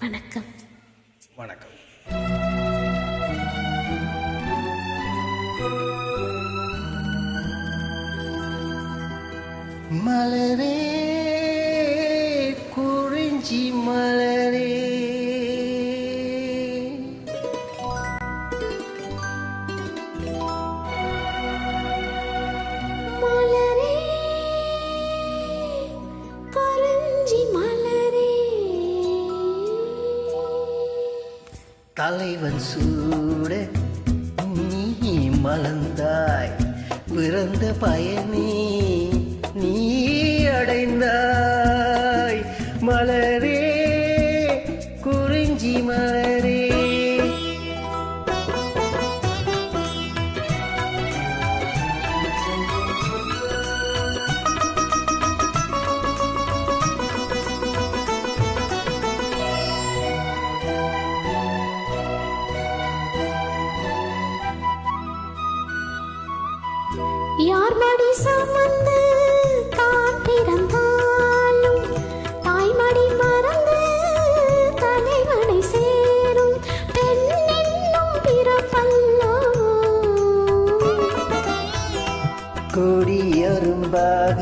வணக்கம். வணக்கம். மலரே தலைவன் சூட நீ மலர்ந்தாய். பிறந்த பயனே நீ அடைந்தாய். மலரே யார் மடி சுமந்து தான் பிறந்தாலும் தாய்மடி மறந்து தலைவனை சேரும் பெண் என்னும் பிறப்பல்லோ. கொடியரும்பாக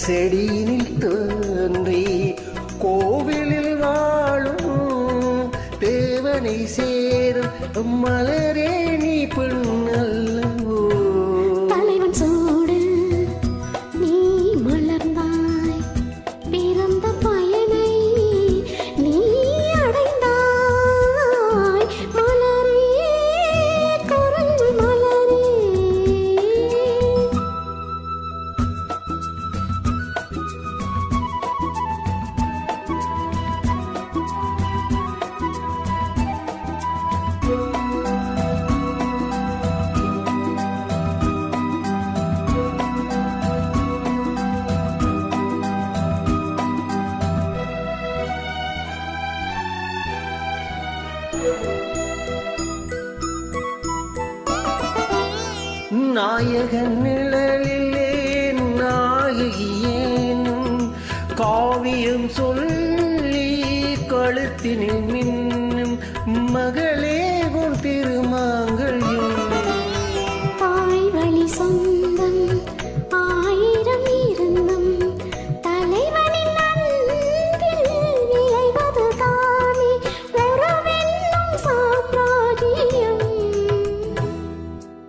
செடியினில் தோன்றி கோவிலில் வாழும் தேவனை சேரும் மலரே நீ பெண்ணல்ல நாயகன் நிழலிலே நாயகியேனும் காவியம் சொல்லி கழுத்தினில் மின்னும் மகளே உன் திருமாங்கல்யம். தாய் வழி சொன்ன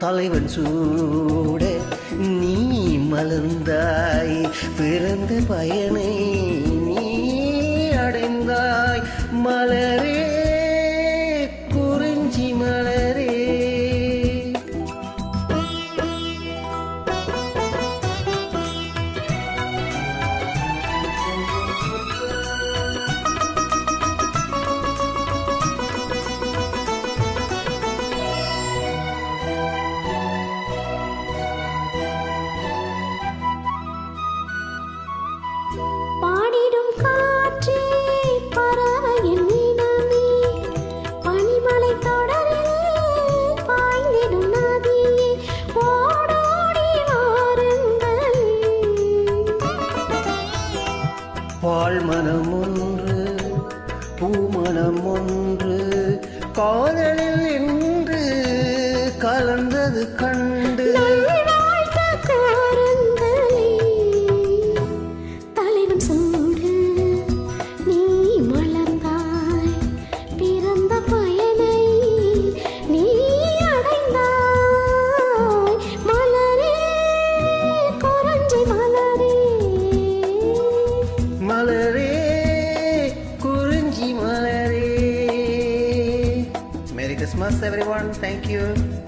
தலைவன் சூட நீ மலர்ந்தாய் பிறந்த பயனை. மனம் ஒன்று பூமணம் ஒன்று காதலில் என்று கலந்தது கண். much everyone. Thank you.